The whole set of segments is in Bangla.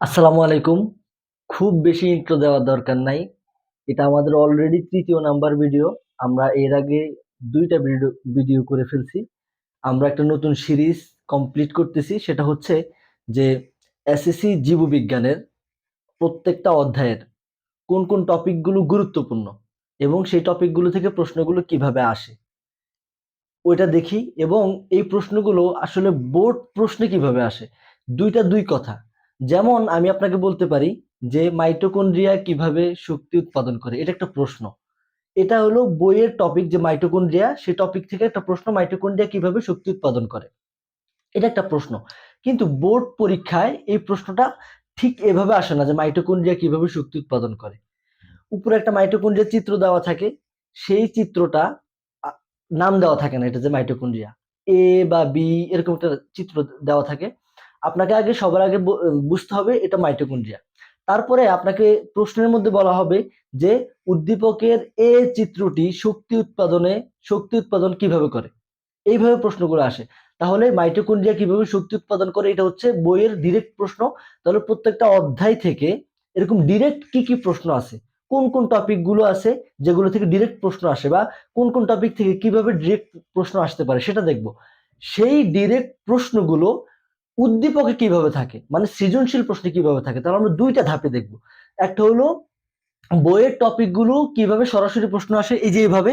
আসসালামু আলাইকুম। খুব বেশি ইন্ট্রো দেওয়ার দরকার নাই। এটা আমাদের অলরেডি তৃতীয় নাম্বার ভিডিও আমরা এর আগে দুইটা ভিডিও ভিডিও করে ফেলছি। আমরা একটা নতুন সিরিজ কমপ্লিট করতেছি। সেটা হচ্ছে যে এসএসসি জীববিজ্ঞানের প্রত্যেকটা অধ্যায়ের কোন কোন টপিকগুলো গুরুত্বপূর্ণ এবং সেই টপিকগুলো থেকে প্রশ্নগুলো কীভাবে আসে। ওইটা দেখি এবং এই প্রশ্নগুলো আসলে বোর্ড প্রশ্নে কীভাবে আসে? দুইটা দুই কথা। যেমন আমি আপনাকে বলতে পারি যে মাইটোকন্ড্রিয়া কীভাবে শক্তি উৎপাদন করে, এটা একটা প্রশ্ন। এটা হলো বইয়ের টপিক যে মাইটোকন্ড্রিয়া সেই টপিক থেকে একটা প্রশ্ন মাইটোকন্ড্রিয়া কীভাবে শক্তি উৎপাদন করে? এটা একটা প্রশ্ন। কিন্তু বোর্ড পরীক্ষায় এই প্রশ্নটা ঠিক এভাবে আসে না যে মাইটোকন্ড্রিয়া কীভাবে শক্তি উৎপাদন করে। উপরে একটা মাইটোকন্ড্রিয়ার চিত্র দেওয়া থাকে, সেই চিত্রটা নাম দেওয়া থাকে না, এটা যে মাইটোকন্ড্রিয়া এ বা বি এরকম একটা চিত্র দেওয়া থাকে। আপনাকে আগে সবার আগে বুঝতে হবে এটা মাইটোকন্ড্রিয়া তারপরে আপনাকে প্রশ্নের মধ্যে বলা হবে যে উদ্দীপকের এ চিত্রটি শক্তি উৎপাদনে, শক্তি উৎপাদন কীভাবে করে? এইভাবে প্রশ্নগুলো আসে। তাহলে মাইটোকন্ড্রিয়া কীভাবে শক্তি উৎপাদন করে এটা হচ্ছে বইয়ের ডিরেক্ট প্রশ্ন। তাহলে প্রত্যেকটা অধ্যায় থেকে এরকম ডিরেক্ট কি কি প্রশ্ন আছে কোন কোন টপিকগুলো আছে যেগুলো থেকে ডিরেক্ট প্রশ্ন আসে বা কোন কোন টপিক থেকে কীভাবে ডিরেক্ট প্রশ্ন আসতে পারে সেটা দেখব। সেই ডিরেক্ট প্রশ্নগুলো উদ্দীপকে কীভাবে থাকে? মানে সৃজনশীল প্রশ্নে কীভাবে থাকে? তাহলে আমরা দুইটা ধাপে দেখব। একটা হলো, বইয়ের টপিকগুলো কীভাবে সরাসরি প্রশ্ন আসে? এই যে এইভাবে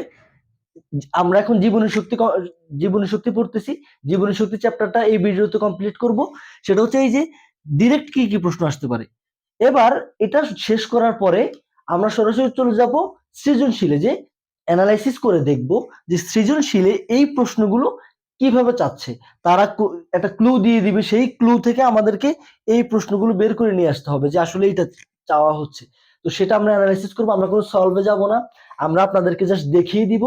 আমরা এখন জীবনী শক্তি জীবনী শক্তি পড়তেছি। জীবনী শক্তি চ্যাপ্টারটা এই ভিডিওতে কমপ্লিট করব। সেটা হচ্ছে এই যে ডিরেক্ট কি কি প্রশ্ন আসতে পারে? এবার এটা শেষ করার পরে আমরা সরাসরি চলে যাব সৃজনশীলে যে অ্যানালাইসিস করে দেখব যে সৃজনশীলে এই প্রশ্নগুলো কীভাবে চাচ্ছে? তারা একটা ক্লু দিয়ে দিবে, সেই ক্লু থেকে আমাদেরকে এই প্রশ্নগুলো বের করে নিয়ে আসতে হবে যে আসলে এটা চাওয়া হচ্ছে। তো সেটা আমরা অ্যানালাইসিস করব, আমরা কোনো সলভে যাব না। আমরা আপনাদেরকে জাস্ট দেখিয়ে দিব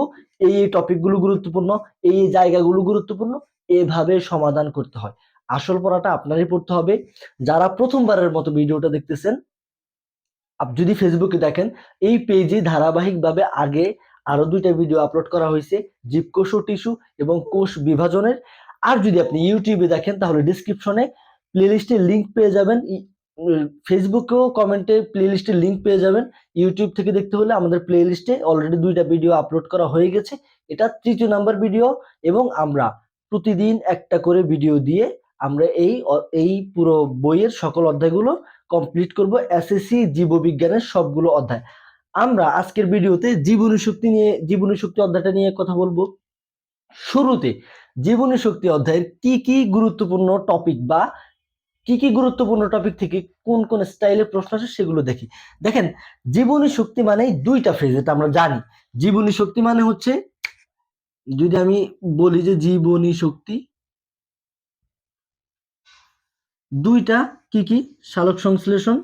এই এই টপিকগুলো গুরুত্বপূর্ণ, এই এই জায়গাগুলো গুরুত্বপূর্ণ, এভাবে সমাধান করতে হয়। আসল পড়াটা আপনারই পড়তে হবে। যারা প্রথমবারের মতো ভিডিওটা দেখতেছেন যদি ফেসবুকে দেখেন, এই পেজে ধারাবাহিকভাবে আগে আরও দুইটা ভিডিও আপলোড করা হয়েছে, জীবকোষ ও টিস্যু এবং কোষ বিভাজনের। আর যদি আপনি ইউটিউবে দেখেন, তাহলে ডিসক্রিপশনে প্লেলিস্টের লিংক পেয়ে যাবেন। ফেসবুকেও কমেন্টে প্লেলিস্টের লিংক পেয়ে যাবেন। ইউটিউব থেকে দেখতে হলে আমাদের প্লেলিস্টে অলরেডি দুইটা ভিডিও আপলোড করা হয়ে গেছে। এটা তৃতীয় নাম্বার ভিডিও এবং আমরা প্রতিদিন একটা করে ভিডিও দিয়ে আমরা এই এই পুরো বইয়ের সকল অধ্যায়গুলো কমপ্লিট করব। এসএসসি জীববিজ্ঞানের সবগুলো অধ্যায়। আমরা আজকের ভিডিওতে জীবনী শক্তি নিয়ে, জীবনী শক্তি অধ্যায়টা নিয়ে কথা বলব। শুরুতে জীবনী শক্তি অধ্যায়ের কি কি গুরুত্বপূর্ণ টপিক বা কি কি গুরুত্বপূর্ণ টপিক থেকে কোন কোন স্টাইলের প্রশ্ন আসে সেগুলো দেখি। দেখেন, জীবনী শক্তি মানে দুইটা ফেজ এটা আমরা জানি। জীবনী শক্তি মানে হচ্ছে, যদি আমি বলি যে জীবনী শক্তি, দুইটা কি কি? সালোক সংশ্লেষণ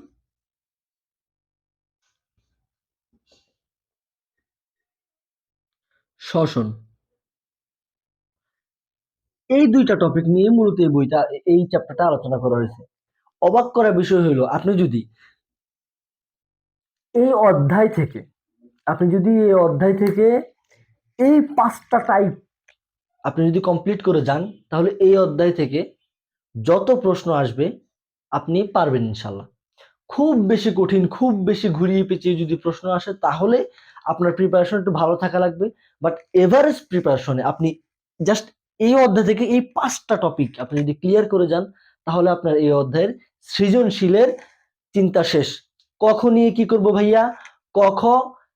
শ্বসন। এই দুইটা টপিক নিয়ে মূলত এই বইটা, এই চ্যাপ্টারটা আলোচনা করা হয়েছে। অবাক করার বিষয় হলো, আপনি যদি এই অধ্যায় থেকে, আপনি যদি এই অধ্যায় থেকে এই পাঁচটা টাইপ আপনি যদি কমপ্লিট করে যান, তাহলে এই অধ্যায় থেকে যত প্রশ্ন আসবে, আপনি পারবেন ইনশাল্লাহ খুব বেশি কঠিন, খুব বেশি ঘুরিয়ে পেঁচিয়ে যদি প্রশ্ন আসে, তাহলে আপনার প্রিপারেশন একটু ভালো থাকা লাগবে। বাট এভারেজ প্রিপারেশনে আপনি জাস্ট এই অধ্যায় থেকে এই পাঁচটা টপিক আপনি যদি ক্লিয়ার করে যান, তাহলে আপনার এই অধ্যায়ের সৃজনশীলের চিন্তা শেষ। কখন নিয়ে কি করব ভাইয়া? কখ,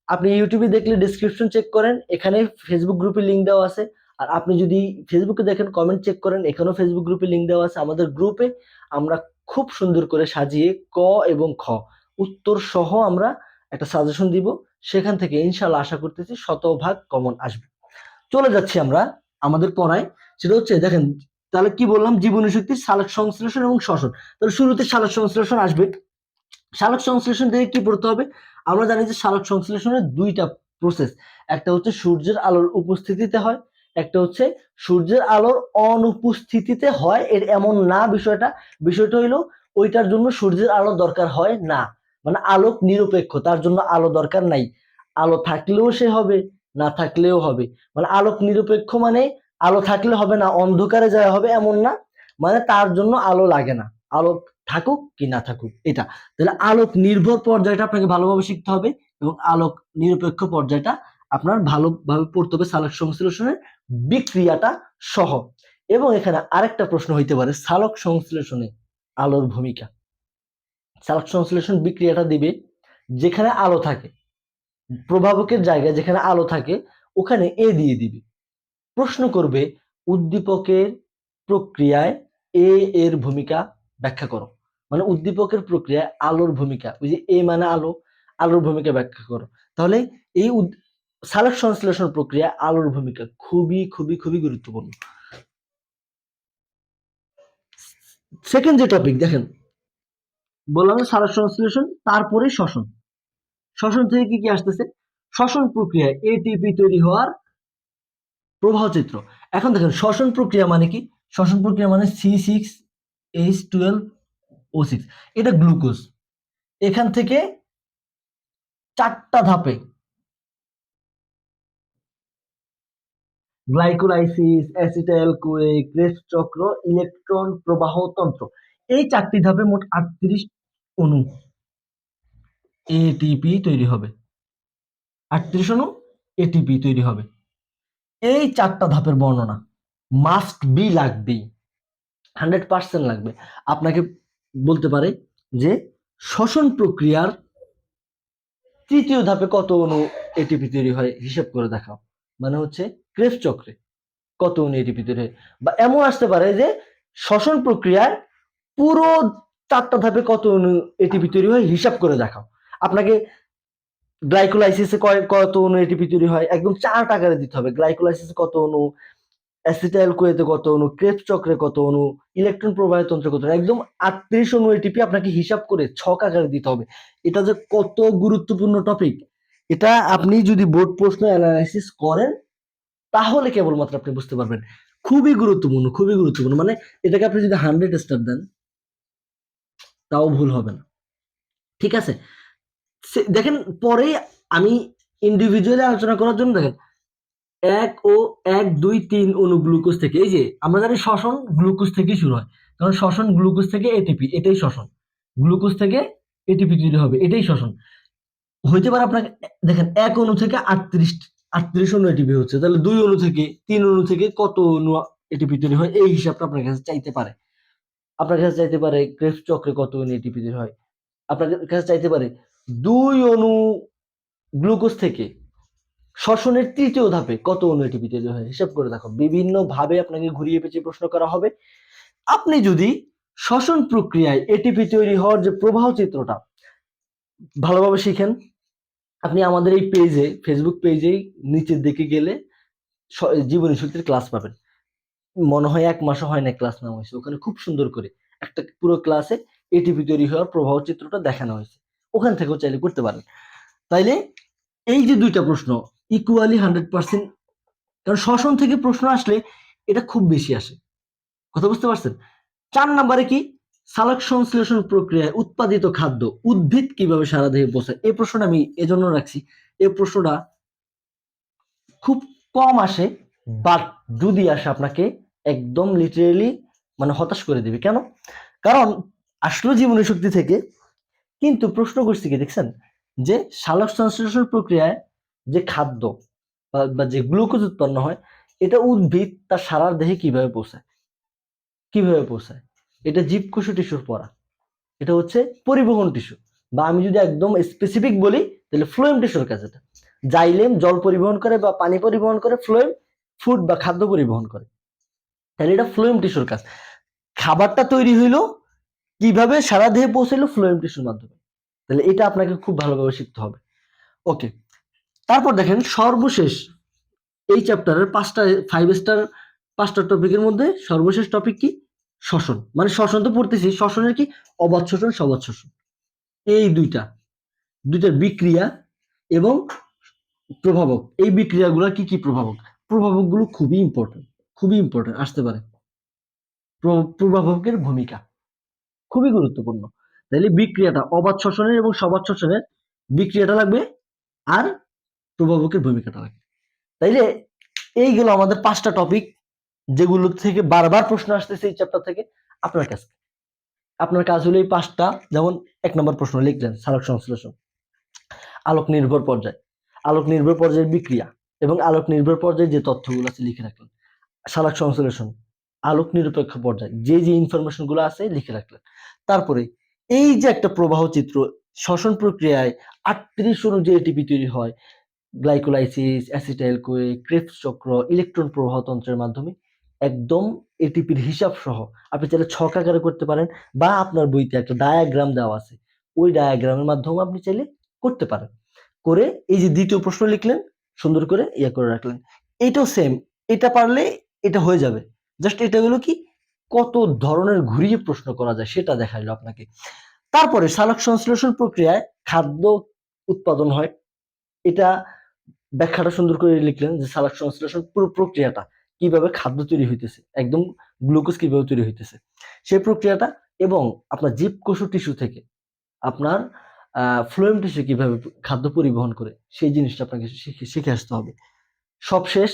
আপনি ইউটিউবে দেখলে ডিসক্রিপশন চেক করেন, এখানে ফেসবুক গ্রুপে লিঙ্ক দেওয়া আছে। আর আপনি যদি ফেসবুকে দেখেন কমেন্ট চেক করেন, এখানেও ফেসবুক গ্রুপে লিঙ্ক দেওয়া আছে আমাদের গ্রুপে আমরা খুব সুন্দর করে সাজিয়ে ক এবং খ, উত্তর সহ আমরা একটা সাজেশন দিব। সেখান থেকে ইনশাল্লাহ আশা করতেছি শতভাগ কমন আসবে। চলে যাচ্ছি আমরা আমাদের পড়ায়। সেটা হচ্ছে, দেখেন, তাহলে কি বললাম? জীবনী শক্তি সালোক সংশ্লেষণ এবং শ্বসন। তাহলে শুরুতে সালোক সংশ্লেষণ আসবে। সালোক সংশ্লেষণ থেকে কি পড়তে হবে? আমরা জানি যে সালোক সংশ্লেষণের দুইটা প্রসেস একটা হচ্ছে সূর্যের আলোর উপস্থিতিতে হয়, একটা হচ্ছে সূর্যের আলোর অনুপস্থিতিতে হয়। এর এমন না বিষয়টা। বিষয়টা হইল, ওইটার জন্য সূর্যের আলো দরকার হয় না। মানে আলোক নিরপেক্ষ, তার জন্য আলো দরকার নাই। আলো থাকলেও সে হবে, না থাকলেও হবে। মানে আলোক নিরপেক্ষ মানে আলো থাকলে হবে না, অন্ধকারে যাওয়া হবে এমন না মানে তার জন্য আলো লাগে না। আলো থাকুক কি না থাকুক, এটা। তাহলে আলোক নির্ভর পর্যায়টা আপনাকে ভালোভাবে শিখতে হবে এবং আলোক নিরপেক্ষ পর্যায়টা আপনার ভালোভাবে পড়তে হবে সালোক সংশ্লেষণের বিক্রিয়াটা সহ। এবং এখানে আরেকটা প্রশ্ন হইতে পারে, সালোক সংশ্লেষণে আলোর ভূমিকা। সালোক সংশ্লেষণ বিক্রিয়াটা দিবে, যেখানে আলো থাকে, প্রভাবকের জায়গায় যেখানে আলো থাকে, ওখানে এ দিয়ে দিবে। প্রশ্ন করবে, উদ্দীপকের প্রক্রিয়ায় এ এর ভূমিকা ব্যাখ্যা করো। মানে উদ্দীপকের প্রক্রিয়ায় আলোর ভূমিকা, ওই যে এ মানে আলো, আলোর ভূমিকা ব্যাখ্যা করো। তাহলে এই সালোক সংশ্লেষণ প্রক্রিয়ায় আলোর ভূমিকা খুবই খুবই খুবই গুরুত্বপূর্ণ। সেকেন্ড যে টপিক দেখেন বললাম সালোক সংশ্লেষণ, তারপরে শ্বসন। শ্বসন থেকে কি কি আসতেছে? শ্বসন প্রক্রিয়ায় এটিপি তৈরি হওয়ার প্রবাহ চিত্র। এখন দেখেন, শ্বসন প্রক্রিয়া মানে কি? শ্বসন প্রক্রিয়া মানে C six H twelve O six এটা গ্লুকোজ। এখান থেকে চারটা ধাপে গ্লাইকোলাইসিস অ্যাসিটাইল কোয়ে ক্রেস্ট চক্র ইলেকট্রন প্রবাহ তন্ত্র। এই চারটি ধাপে মোট আটত্রিশ অণু এটিপি তৈরি হবে। আটত্রিশ অণু এটিপি তৈরি হবে। এই চারটা ধাপের বর্ণনা মাস্ট বি লাগবেই হান্ড্রেড পার্সেন্ট লাগবে। আপনাকে বলতে পারে যে শ্বসন প্রক্রিয়ার তৃতীয় ধাপে কত অণু এটিপি তৈরি হয় হিসাব করে দেখাও। মানে হচ্ছে ক্রেফ চক্রে কত অণু এটিপি তৈরি হয়। বা এমন আসতে পারে যে শ্বসন প্রক্রিয়ার পুরো চারটা ধাপে কত অণু এটিপি তৈরি হয়? হিসাব করে দেখাও। আপনাকে গ্লাইকোলাইসিসে কত অনু এটিপি তৈরি হয়? একদম চার টাকারে দিতে হবে। গ্লাইকোলাইসিসে কত অনু? অ্যাসিটাইল কোয়েতে কত অনু? ক্রেপ চক্রে কত অণু ইলেকট্রন প্রবাহ তন্ত্রে কত একদম আটত্রিশ অণু এটিপি আপনাকে হিসাব করে ছক আকারে দিতে হবে। এটা যে কত গুরুত্বপূর্ণ টপিক এটা আপনি যদি বোর্ড প্রশ্ন অ্যানালাইসিস করেন, তাহলে কেবলমাত্র আপনি বুঝতে পারবেন। খুবই গুরুত্বপূর্ণ খুবই গুরুত্বপূর্ণ। মানে এটাকে আপনি যদি হান্ড্রেড স্টার দেন তাও ভুল হবে না। ঠিক আছে? দেখেন, পরে আমি ইন্ডিভিজুয়ালি আলোচনা করার জন্য দেখেন, এক ও এক, দুই, তিন অণু গ্লুকোজ থেকে, এই যে আমরা জানি শ্বসন গ্লুকোজ থেকেই শুরু হয়। কারণ শ্বসন গ্লুকোজ থেকে এটিপি এটাই শ্বসন। গ্লুকোজ থেকে এটিপি তৈরি হবে, এটাই শ্বসন। হইতে পারে আপনাকে, দেখেন, এক অণু থেকে আটত্রিশ আটত্রিশ অনু এটিপি হচ্ছে। তাহলে দুই অণু থেকে, তিন অণু থেকে কত অণু এটিপি তৈরি হয়? এই হিসাবটা আপনার কাছে চাইতে পারে। আপনার কাছে চাইতে পারে ক্রেফ চক্রে কত অণু এটিপি হয়। আপনার কাছে চাইতে পারে দুই অণু গ্লুকোজ থেকে শ্বসনের তৃতীয় ধাপে কত অণু এটিপি তৈরি হয়, হিসাব করে দেখো। বিভিন্ন ভাবে আপনাকে ঘুরিয়ে পেঁচিয়ে প্রশ্ন করা হবে। আপনি যদি শ্বসন প্রক্রিয়ায় এটিপি তৈরি হওয়ার যে প্রবাহ চিত্রটা, ভালোভাবে শিখেন। আপনি আমাদের এই পেজে ফেসবুক পেজেই নিচের দিকে গেলে জীবনী শক্তির ক্লাস পাবেন। মনে হয় এক মাসও হয় না ক্লাস নেওয়া হয়েছে। ওখানে খুব সুন্দর করে একটা পুরো ক্লাসে এটিপি তৈরি হওয়ার প্রবাহ চিত্রটা দেখানো হয়েছে। ওখান থেকেও চাইলে করতে পারেন। তাইলে এই যে দুইটা প্রশ্ন ইকুয়ালি হান্ড্রেড পার্সেন্ট কারণ শ্বসন থেকে প্রশ্ন আসলে এটা খুব বেশি আসে। কথা বুঝতে পারছেন? চার নাম্বারে কি? সালোক সংশ্লেষণ প্রক্রিয়ায় উৎপাদিত খাদ্য উদ্ভিদ কীভাবে সারা দেহে পৌঁছায়? এই প্রশ্নটা আমি এজন্য রাখছি। এই প্রশ্নটা খুব কম আসে বাট যদি আসে আপনাকে একদম লিটারেলি মানে হতাশ করে দিবে। কেন? কারণ আসলো জীবনী শক্তি থেকে, কিন্তু প্রশ্ন করছি কি দেখছেন? যে সালোক সংশ্লেষণ প্রক্রিয়ায় যে খাদ্য বা- যে গ্লুকোজ উৎপন্ন হয়, এটা উদ্ভিদ তার সারা দেহে কীভাবে পৌঁছায়? কীভাবে পৌঁছায়? এটা জীবকোষ টিস্যুর পড়া। এটা হচ্ছে পরিবহন টিস্যু বা আমি যদি একদম স্পেসিফিক বলি, তাহলে ফ্লোয়েম টিস্যুর কাজ এটা। জাইলেম জল পরিবহন করে বা পানি পরিবহন করে ফ্লোয়েম ফুড বা খাদ্য পরিবহন করে। তাহলে এটা ফ্লোয়েম টিস্যুর কাজ। খাবারটা তৈরি হইল, কীভাবে সারা দেহে পৌঁছাইলো ফ্লোয়েম টিস্যুর মাধ্যমে। তাহলে এটা আপনাকে খুব ভালোভাবে শিখতে হবে। ওকে, তারপর দেখেন সর্বশেষ এই চ্যাপ্টারের পাঁচটা ফাইভ স্টার পাঁচটা টপিকের মধ্যে সর্বশেষ টপিক কি? শ্বসন। মানে শ্বসন তো পড়তেছি, শ্বসনের কি? অবাধ শোষণ সবাদ শোষণ এই দুইটা, দুইটার বিক্রিয়া এবং প্রভাবক। এই বিক্রিয়াগুলো কি কি প্রভাবক? প্রভাবকগুলো খুবই ইম্পর্টেন্ট খুবই ইম্পর্টেন্ট আসতে পারে। প্র- প্রভাবকের ভূমিকা খুবই গুরুত্বপূর্ণ। তাহলে বিক্রিয়াটা অবাধ শোষণের এবং সবাদ শোষণের বিক্রিয়াটা লাগবে আর প্রভাবকের ভূমিকাটা লাগবে। তাইলে এইগুলো আমাদের পাঁচটা টপিক যেগুলো থেকে বারবার প্রশ্ন আসতেছে এই চ্যাপ্টার থেকে আপনার কাছে। আপনার কাজ হলো এই পাঁচটা, যেমন এক নম্বর প্রশ্ন লিখলেন, সালোক সংশ্লেষণ। আলোক নির্ভর পর্যায়। আলোক নির্ভর পর্যায়ের বিক্রিয়া এবং আলোক নির্ভর পর্যায়ে যে তথ্যগুলো আছে লিখে রাখলেন। সালোক সংশ্লেষণ, আলোক নিরপেক্ষ পর্যায়, যে যে ইনফরমেশনগুলো আছে লিখে রাখলেন। তারপরে এই যে একটা প্রবাহ চিত্র, শ্বসন প্রক্রিয়ায় আটত্রিশ অণু যে এটিপি তৈরি হয় গ্লাইকোলাইসিস অ্যাসিটাইল কোয়ে ক্রেপস চক্র ইলেকট্রন প্রবাহ তন্ত্রের মাধ্যমে, একদম এটিপির হিসাব সহ। আপনি চাইলে ছক আকারে করতে পারেন বা আপনার বইতে একটা ডায়াগ্রাম দেওয়া আছে। ওই ডায়াগ্রামের মাধ্যমে আপনি চাইলে করতে পারেন। করে এই যে দ্বিতীয় প্রশ্ন লিখলেন, সুন্দর করে ইয়ে করে রাখলেন। এটাও সেম এটা পারলে এটা হয়ে যাবে। জাস্ট এটা হলো কি? কত ধরনের ঘুরিয়ে প্রশ্ন করা যায় সেটা দেখাইলো আপনাকে। তারপরে সালোক সংশ্লেষণ প্রক্রিয়ায় খাদ্য উৎপাদন হয়। এটা ব্যাখ্যাটা সুন্দর করে লিখলেন যে সালোক সংশ্লেষণ পুরো প্রক্রিয়াটা কীভাবে খাদ্য তৈরি হইতেছে, একদম গ্লুকোজ কীভাবে তৈরি হইতেছে। সেই প্রক্রিয়াটা এবং আপনার জীবকোষ টিস্যু থেকে আপনার ফ্লোয়েম টিস্যু কীভাবে খাদ্য পরিবহন করে, সেই জিনিসটা আপনাকে শিখে শিখে আসতে হবে। সবশেষ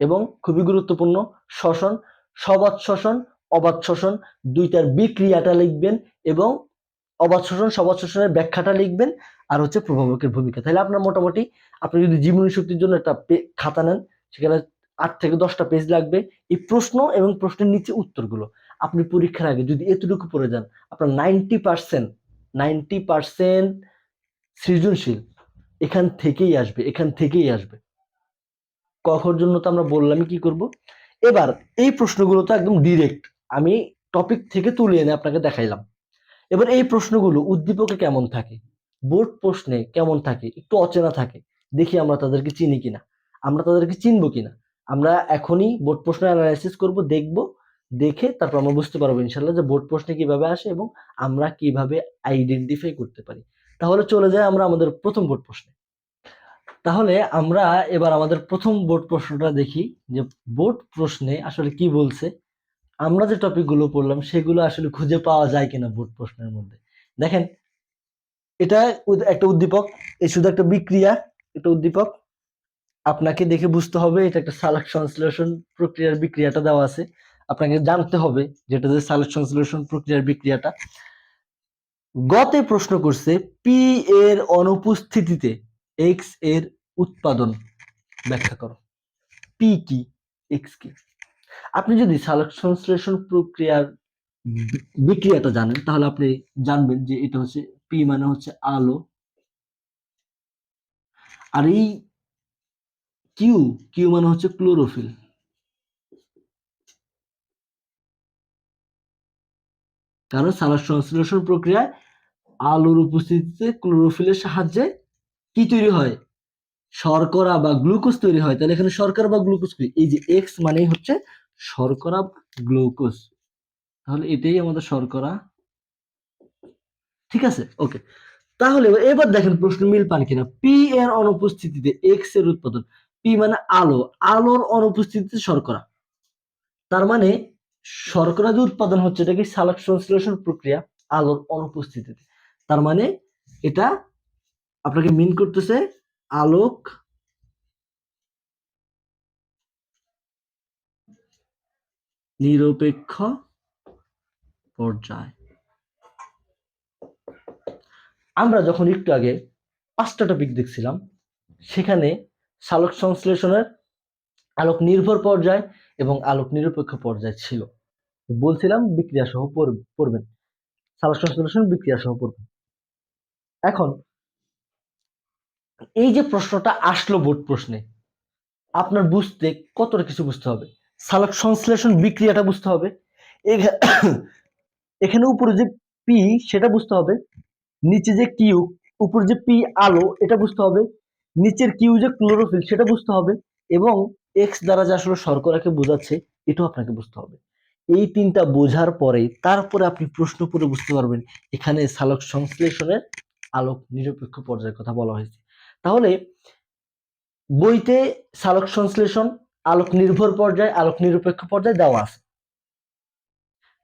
এবং খুবই গুরুত্বপূর্ণ, শ্বসন সবাদ শ্বসন অবাধ শ্বসন দুইটার বিক্রিয়াটা লিখবেন এবং অবাধ শ্বসন সবাদ শ্বসনের ব্যাখ্যাটা লিখবেন আর হচ্ছে প্রভাবকের ভূমিকা। তাহলে আপনার মোটামুটি আপনি যদি জীবনী শক্তির জন্য একটা খাতা নেন, সেখানে আট থেকে দশটা পেজ লাগবে এই প্রশ্ন এবং প্রশ্নের নিচে উত্তরগুলো। আপনি পরীক্ষার আগে যদি এতটুকু পড়ে যান, আপনার নাইনটি পার্সেন্ট নাইনটি পার্সেন্ট সৃজনশীল এখান থেকেই আসবে, এখান থেকেই আসবে। কখর জন্য তো আমরা বললামই কি করব? এবার এই প্রশ্নগুলো তো একদম ডিরেক্ট আমি টপিক থেকে তুলে এনে আপনাকে দেখাইলাম। এবার এই প্রশ্নগুলো উদ্দীপকে কেমন থাকে? বোর্ড প্রশ্নে কেমন থাকে? একটু অচেনা থাকে। দেখি আমরা তাদেরকে চিনি কিনা। আমরা তাদেরকে চিনবো কিনা? আমরা এখনই বোর্ড প্রশ্ন অ্যানালাইসিস করব, দেখব, দেখে তারপর আমরা বুঝতে পারব ইনশাল্লাহ যে বোর্ড প্রশ্নে কীভাবে আসে এবং আমরা কীভাবে আইডেন্টিফাই করতে পারি। তাহলে চলে যায় আমরা আমাদের প্রথম বোর্ড প্রশ্নে। তাহলে আমরা এবার আমাদের প্রথম বোর্ড প্রশ্নটা দেখি, যে বোর্ড প্রশ্নে আসলে কি বলছে? আমরা যে টপিকগুলো পড়লাম, সেগুলো আসলে খুঁজে পাওয়া যায় কিনা বোর্ড প্রশ্নের মধ্যে? দেখেন, এটা একটা উদ্দীপক এই শুধু একটা বিক্রিয়া, এটা উদ্দীপক। আপনাকে দেখে বুঝতে হবে, এটা একটা সালাক সংশ্লেষণ প্রক্রিয়ার বিক্রিয়াটা দেওয়া আছে। আপনাকে জানতে হবে যেটা যে সালাক সংশ্লেষণ প্রক্রিয়ার বিক্রিয়াটা। গতে প্রশ্ন করছে, পি এর অনুপস্থিতিতে এক্সের উৎপাদন ব্যাখ্যা করো। পি কি? এক্স কি? আপনি যদি সালোক সংশ্লেষণ প্রক্রিয়ার বিক্রিয়াটা জানেন, তাহলে আপনি জানবেন যে এটা হচ্ছে পি মানে হচ্ছে আলো। আর এই কিউ কিউ মানে হচ্ছে ক্লোরোফিল কারণ সালোক সংশ্লেষণ প্রক্রিয়ায় আলোর উপস্থিতিতে ক্লোরোফিলের সাহায্যে কি তৈরি হয়? শর্করা বা গ্লুকোজ তৈরি হয়। তাহলে এখানে শর্করা বা গ্লুকোজ কি? এই যে এক্স মানেই হচ্ছে শর্করা, গ্লুকোজ। তাহলে এটাই আমাদের শর্করা। ঠিক আছে? ওকে তাহলে এবার- দেখেন প্রশ্ন মিল পান কিনা। পি এর অনুপস্থিতিতে এক্সের উৎপাদন। পি মানে আলো। আলোর অনুপস্থিতিতে শর্করা। তার মানে শর্করা যে উৎপাদন হচ্ছে, এটা কি সালোক সংশ্লেষণ প্রক্রিয়া? আলোর অনুপস্থিতিতে। তার মানে এটা আপনাকে মিন করতেছে আলোক নিরপেক্ষ পর্যায়। আমরা যখন একটু আগে পাঁচটা টপিক দেখছিলাম, সেখানে সালোক সংশ্লেষণের আলোক নির্ভর পর্যায় এবং আলোক নিরপেক্ষ পর্যায় ছিল। বলছিলাম বিক্রিয়া সহ পড়- পড়বেন। সালোক সংশ্লেষণ বিক্রিয়া সহ পড়বেন। এখন এই যে প্রশ্নটা আসলো বোর্ড প্রশ্নে, আপনার বুঝতে কতটা কিছু বুঝতে হবে? সালোক সংশ্লেষণ বিক্রিয়াটা বুঝতে হবে। এখানে উপরে যে পি সেটা বুঝতে হবে। নিচে যে কিউ উপরে যে পি আলো, এটা বুঝতে হবে। নিচের কিউ যে ক্লোরোফিল সেটা বুঝতে হবে। এবং এক্স দ্বারা যে আসলে শর্করাকে বোঝাচ্ছে, এটাও আপনাকে বুঝতে হবে। এই তিনটা বোঝার পরে তারপরে আপনি প্রশ্ন করে বুঝতে পারবেন, এখানে সালক সংশ্লেষণের আলোক নিরপেক্ষ পর্যায়ের কথা বলা হয়েছে। তাহলে বইতে সালোক সংশ্লেষণ, আলোক নির্ভর পর্যায়, আলোক নিরপেক্ষ পর্যায়ে দেওয়া আছে।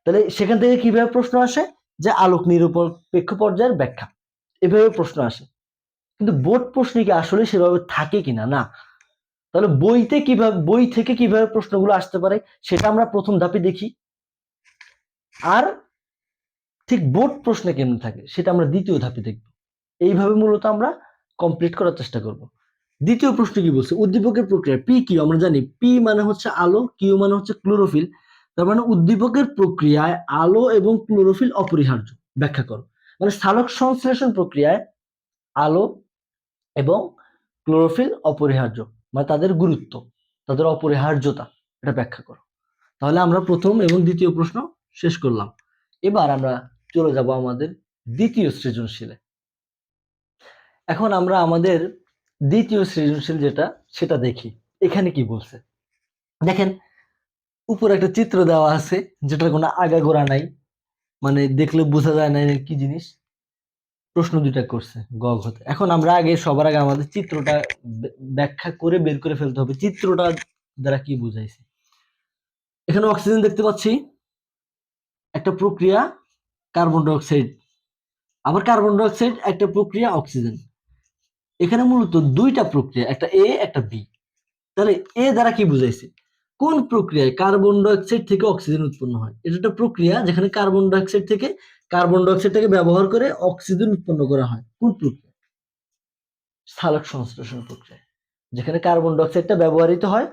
তাহলে সেখান থেকে কীভাবে প্রশ্ন আসে? যে আলোক নিরপেক্ষ পর্যায়ের ব্যাখ্যা। এভাবে প্রশ্ন আসে। কিন্তু বোর্ড প্রশ্নে কি আসলে সেভাবে থাকে কিনা? না। তাহলে বইতে কীভাবে, বই থেকে কীভাবে প্রশ্নগুলো আসতে পারে, সেটা আমরা প্রথম ধাপে দেখি। আর ঠিক বোর্ড প্রশ্নে কেমন থাকে, সেটা আমরা দ্বিতীয় ধাপে দেখব। এইভাবে মূলত আমরা কমপ্লিট করার চেষ্টা করব। দ্বিতীয় প্রশ্ন কি বলছে? উদ্দীপকের প্রক্রিয়া পি কিউ, আমরা জানি পি মানে হচ্ছে আলো, কিউ মানে হচ্ছে ক্লোরোফিল তার মানে উদ্দীপকের প্রক্রিয়ায় আলো এবং ক্লোরোফিল অপরিহার্য। ব্যাখ্যা করো। মানে সালোক সংশ্লেষণ প্রক্রিয়ায় আলো এবং ক্লোরোফিল অপরিহার্য মানে তাদের গুরুত্ব, তাদের অপরিহার্যতা, এটা ব্যাখ্যা করো। তাহলে আমরা প্রথম এবং দ্বিতীয় প্রশ্ন শেষ করলাম। এবার আমরা চলে যাব আমাদের দ্বিতীয় সৃজনশীলে। এখন আমরা আমাদের দ্বিতীয় সৃজনশীল যেটা, সেটা দেখি। এখানে কি বলছে? দেখেন, উপরে একটা চিত্র দেওয়া আছে, যেটার কোনো আগাগোড়া নাই। মানে দেখলে বোঝা যায় না কি জিনিস। প্রশ্ন দুইটা করছে গ ঘতে। এখন আমরা আগে, সবার আগে আমাদের চিত্রটা ব্য- ব্যাখ্যা করে বের করে ফেলতে হবে। চিত্রটা দ্বারা কি বুঝাইছে? এখানে অক্সিজেন দেখতে পাচ্ছি। একটা প্রক্রিয়া, কার্বন ডাইঅক্সাইড। আবার কার্বন ডাইঅক্সাইড, একটা প্রক্রিয়া, অক্সিজেন। এখানে মূলত দুইটা প্রক্রিয়া, একটা এ একটা বি তাহলে এ দ্বারা কি বুঝাইছে? কোন প্রক্রিয়ায় কার্বন ডাইঅক্সাইড থেকে অক্সিজেন উৎপন্ন হয়? এটা একটা প্রক্রিয়া যেখানে কার্বন ডাইঅক্সাইড থেকে কার্বন ডাইঅক্সাইডটাকে ব্যবহার করে অক্সিজেন উৎপন্ন করা হয়। কোন প্রক্রিয়া? স্থালক সংশ্লেষণ প্রক্রিয়া, যেখানে কার্বন ডাইঅক্সাইডটা ব্যবহৃত হয়,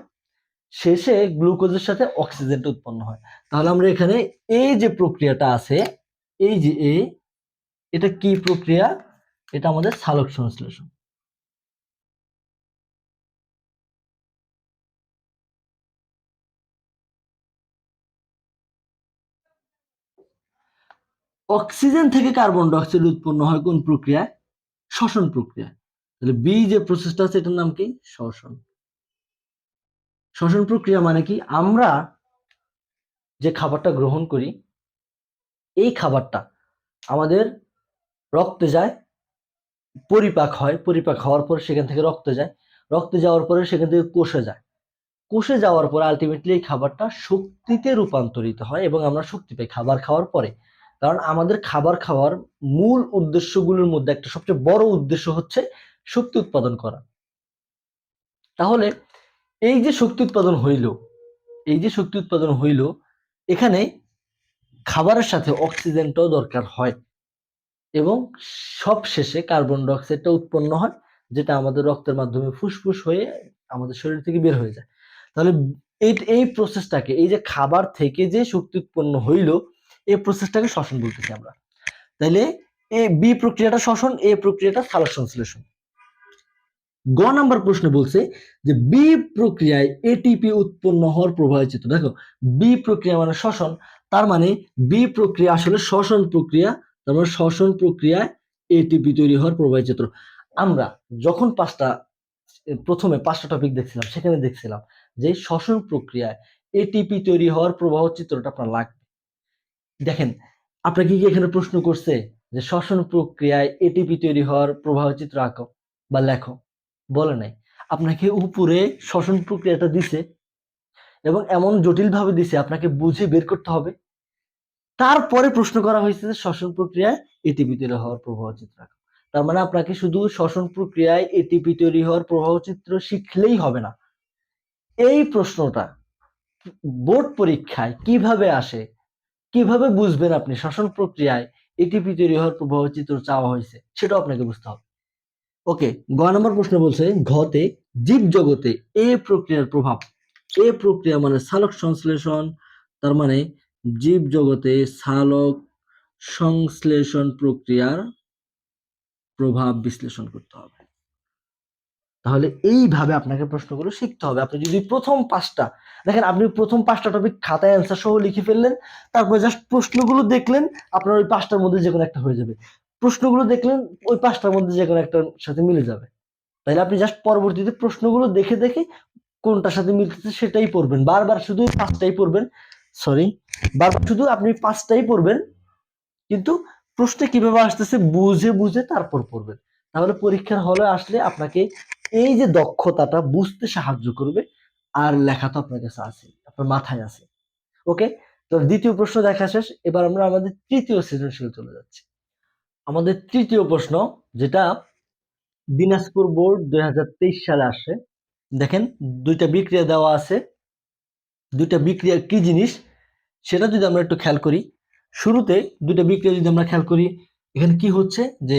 শেষে গ্লুকোজের সাথে অক্সিজেনটা উৎপন্ন হয়। তাহলে আমরা এখানে এই যে প্রক্রিয়াটা আছে, এই যে এ এটা কি প্রক্রিয়া? এটা আমাদের সালোক সংশ্লেষণ। অক্সিজেন থেকে কার্বন ডাইঅক্সাইড উৎপন্ন হয় কোন প্রক্রিয়ায়? শ্বসন প্রক্রিয়া তাহলে বি যে প্রসেসটা আছে, এটার নাম কি? শ্বসন। শ্বসন প্রক্রিয়া মানে কি? আমরা যে খাবারটা গ্রহণ করি, এই খাবারটা আমাদের রক্তে যায়, পরিপাক হয়। পরিপাক হওয়ার পর সেখান থেকে রক্তে যায়। রক্তে যাওয়ার পরে সেখান থেকে কোষে যায়। কোষে যাওয়ার পর আলটিমেটলি এই খাবারটা শক্তিতে রূপান্তরিত হয় এবং আমরা শক্তি পাই খাবার খাওয়ার পরে। কারণ আমাদের খাবার খাওয়ার মূল উদ্দেশ্যগুলোর মধ্যে একটা সবচেয়ে বড় উদ্দেশ্য হচ্ছে শক্তি উৎপাদন করা। তাহলে এই যে শক্তি উৎপাদন হইল, এই যে শক্তি উৎপাদন হইল, এখানে খাবারের সাথে অক্সিজেনটাও দরকার হয় এবং সব শেষে কার্বন ডাইঅক্সাইডটা উৎপন্ন হয়, যেটা আমাদের রক্তের মাধ্যমে ফুসফুস হয়ে আমাদের শরীর থেকে বের হয়ে যায়। তাহলে এই এই প্রসেসটাকে এই যে খাবার থেকে যে শক্তি উৎপন্ন হইল এই প্রসেসটাকে শ্বসন বলতেছি আমরা। তাইলে এ বি প্রক্রিয়াটা শ্বসন এ প্রক্রিয়াটা সালোক সংশ্লেষণ। গ নাম্বার প্রশ্ন বলছে যে বি প্রক্রিয়ায় এটিপি উৎপন্ন হওয়ার চিত্র। দেখো বি প্রক্রিয়া মানে শ্বসন, তার মানে বি প্রক্রিয়া আসলে শ্বসন প্রক্রিয়া, তার মানে শ্বসন প্রক্রিয়ায় এটিপি তৈরি হওয়ার প্রবাহের চিত্র। আমরা যখন পাঁচটা, প্রথমে পাঁচটা টপিক দেখছিলাম, সেখানে দেখছিলাম যে শ্বসন প্রক্রিয়ায় এটিপি তৈরি হওয়ার প্রবাহ চিত্রটা আপনার লাগবে। দেখেন আপনাকে কি এখানে প্রশ্ন করছে যে শ্বসন প্রক্রিয়ায় এটিপি তৈরি হওয়ার প্রবাহ চিত্র আঁকো বা লেখো? বলে নাই। আপনাকে উপরে শ্বসন প্রক্রিয়াটা দিছে এবং এমন জটিলভাবে দিছে, আপনাকে বুঝে বের করতে হবে। তারপরে প্রশ্ন করা হয়েছে যে শ্বসন প্রক্রিয়ায় এটিপি তৈরি হওয়ার প্রবাহ চিত্র আঁকো। তার মানে আপনাকে শুধু শ্বসন প্রক্রিয়ায় এটিপি তৈরি হওয়ার প্রবাহ চিত্র শিখলেই হবে না। এই প্রশ্নটা বোর্ড পরীক্ষায় কীভাবে আসে কীভাবে বুঝবেন আপনি? শ্বসন প্রক্রিয়ায় এটিপি তৈরি হওয়ার প্রবাহ চিত্র চাওয়া হয়েছে, সেটাও আপনাকে বুঝতে হবে। ওকে গ নম্বর প্রশ্ন বলছে, ঘতে জীব জগতে এ প্রক্রিয়ার প্রভাব। এ প্রক্রিয়া মানে সালোক সংশ্লেষণ, তার মানে জীব জগতে সালোক সংশ্লেষণ প্রক্রিয়ার প্রভাব বিশ্লেষণ করতে হবে। তাহলে এইভাবে আপনাকে প্রশ্নগুলো শিখতে হবে। আপনি যদি প্রথম পাঁচটা, দেখেন আপনি প্রথম পাঁচটা টপিক খাতায় অ্যান্সার সহ লিখে ফেললেন, তারপরে জাস্ট প্রশ্নগুলো দেখলেন, আপনার ওই পাঁচটার মধ্যে যে কোনো একটা হয়ে যাবে। প্রশ্নগুলো দেখলেন, ওই পাঁচটার মধ্যে যে কোনো একটার সাথে মিলে যাবে। তাহলে আপনি জাস্ট পরবর্তীতে প্রশ্নগুলো দেখে দেখে কোনটার সাথে মিলতেছে সেটাই পড়বেন। বারবার শুধু ওই পাঁচটাই পড়বেন সরি বারবার শুধু আপনি পাঁচটাই পড়বেন, কিন্তু প্রশ্নে কীভাবে আসতেছে বুঝে বুঝে তারপর পড়বেন। তাহলে পরীক্ষার হলে আসলে আপনাকে এই যে দক্ষতাটা বুঝতে সাহায্য করবে, আর লেখা তো আপনার কাছে আছে, আপনার মাথায় আছে। ওকে? তো দ্বিতীয় প্রশ্ন দেখা শেষ, এবার আমরা আমাদের তৃতীয় সৃজনশীল চলে যাচ্ছি। আমাদের তৃতীয় প্রশ্ন, যেটা দিনাজপুর বোর্ড দুই হাজার তেইশ সালে আসে। দেখেন, দুইটা বিক্রিয়া দেওয়া আছে। দুইটা বিক্রিয়া কি জিনিস, সেটা যদি আমরা একটু খেয়াল করি, শুরুতে দুইটা বিক্রিয়া যদি আমরা খেয়াল করি, এখানে কি হচ্ছে যে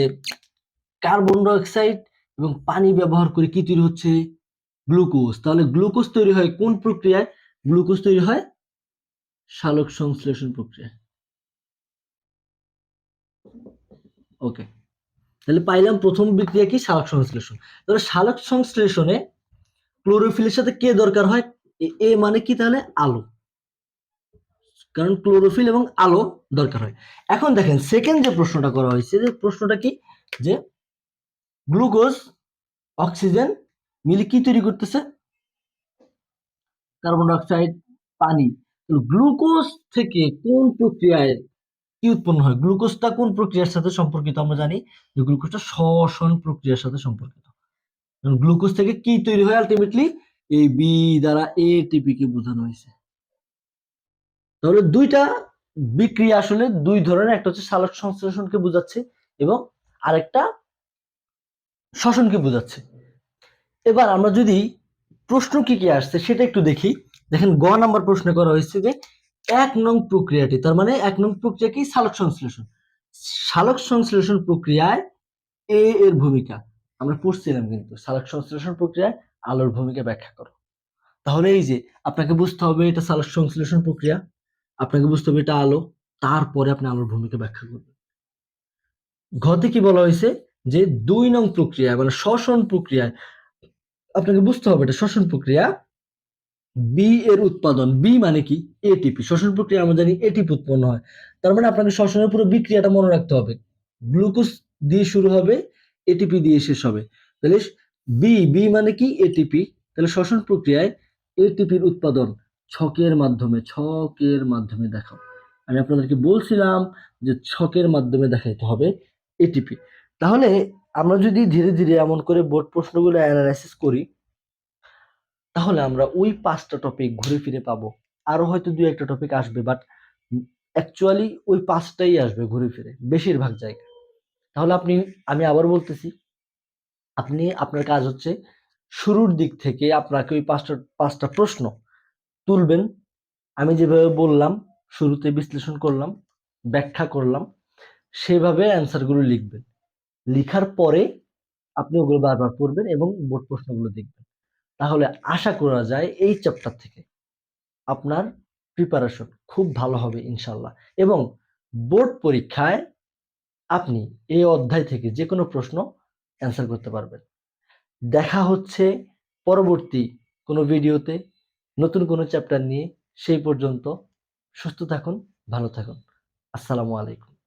কার্বন ডাইঅক্সাইড এবং পানি ব্যবহার করে কি তৈরি হচ্ছে? গ্লুকোজ। তাহলে গ্লুকোজ তৈরি হয় কোন প্রক্রিয়ায়? গ্লুকোজ তৈরি হয় সালোক সংশ্লেষণ প্রক্রিয়া ওকে। তাহলে পাইলাম প্রথম বিক্রিয়া কি? সালোক সংশ্লেষণ। তাহলে সালোক সংশ্লেষণে ক্লোরোফিলের সাথে কে দরকার হয়? এ মানে কি তাহলে? আলো। কারণ ক্লোরোফিল এবং আলো দরকার হয়। এখন দেখেন সেকেন্ড যে প্রশ্নটা করা হয়েছে, যে প্রশ্নটা কি? যে গ্লুকোজ, অক্সিজেন, মিলে কি তৈরি করতেছে? কার্বন ডাইঅক্সাইড, পানি। গ্লুকোজ থেকে কোন প্রক্রিয়ায় কি উৎপন্ন হয়? গ্লুকোজটা কোন প্রক্রিয়ার সাথে সম্পর্কিত আমরা জানি? যে গ্লুকোজটা শ্বসন প্রক্রিয়ার সাথে সম্পর্কিত। গ্লুকোজ থেকে কি তৈরি হয় আলটিমেটলি এই বি দ্বারা এটিপি কে বোঝানো হয়েছে। তাহলে দুইটা বিক্রিয়া আসলে দুই ধরনের, একটা হচ্ছে সালোক সংশ্লেষণকে বোঝাচ্ছে এবং আরেকটা শ্বসনকে বোঝাচ্ছে। এবার আমরা যদি প্রশ্ন কি কি আসছে সেটা একটু দেখি। দেখেন, গ নাম্বার প্রশ্ন করা হয়েছে যে এক নং প্রক্রিয়াটি, তার মানে এক নং প্রক্রিয়া কি? সালোক সংশ্লেষণ। সালোক সংশ্লেষণ প্রক্রিয়ায় এ এর ভূমিকা। আমরা পড়ছিলাম কিন্তু, সালোক সংশ্লেষণ প্রক্রিয়ায় আলোর ভূমিকা ব্যাখ্যা করো। তাহলে এই যে, আপনাকে বুঝতে হবে এটা সালোক সংশ্লেষণ প্রক্রিয়া, আপনাকে বুঝতে হবে এটা আলো, তারপরে আপনি আলোর ভূমিকা ব্যাখ্যা করবেন। ঘতে কি বলা হয়েছে? যে দুই নং প্রক্রিয়া মানে শ্বসন প্রক্রিয়ায় আপনাকে বুঝতে হবে এটা শ্বসন প্রক্রিয়া বি এর উৎপাদন বি মানে কি? এটিপি শ্বসন প্রক্রিয়া আমরা জানি এটিপি উৎপন্ন হয়। তার মানে আপনাকে শ্বসনের পুরো বিক্রিয়াটা মনে রাখতে হবে। গ্লুকোজ দিয়ে শুরু হবে এটিপি দিয়ে শেষ হবে। তাহলে বি বি মানে কি? এটিপি তাহলে শ্বসন প্রক্রিয়ায় এটিপির উৎপাদন ছকের মাধ্যমে ছকের মাধ্যমে দেখাও। আমি আপনাদেরকে বলছিলাম যে ছকের মাধ্যমে দেখাইতে হবে এটিপি তাহলে আমরা যদি ধীরে ধীরে এমন করে বোর্ড প্রশ্নগুলো অ্যানালাইসিস করি, তাহলে আমরা ওই পাঁচটা টপিক ঘুরে ফিরে পাবো। আরও হয়তো দুই একটা টপিক আসবে বাট অ্যাকচুয়ালি ওই পাঁচটাই আসবে ঘুরে ফিরে, বেশিরভাগ জায়গায় তাহলে আপনি, আমি আবার বলতেছি, আপনি, আপনার কাজ হচ্ছে শুরুর দিক থেকে আপনাকে ওই পাঁচটা পাঁচটা প্রশ্ন তুলবেন। আমি যেভাবে বললাম, শুরুতে বিশ্লেষণ করলাম, ব্যাখ্যা করলাম, সেভাবে অ্যান্সারগুলো লিখবেন। লিখার পরে আপনি ওগুলো বারবার পড়বেন এবং বোর্ড প্রশ্নগুলো দেখবেন। তাহলে আশা করা যায় এই চ্যাপ্টার থেকে আপনার প্রিপারেশন খুব ভালো হবে ইনশাল্লাহ এবং বোর্ড পরীক্ষায় আপনি এই অধ্যায় থেকে যে কোনো প্রশ্ন অ্যান্সার করতে পারবেন। দেখা হচ্ছে পরবর্তী কোনো ভিডিওতে। নতুন কোনো চ্যাপ্টার নিয়ে। সেই পর্যন্ত সুস্থ থাকুন, ভালো থাকুন। আসসালামু আলাইকুম।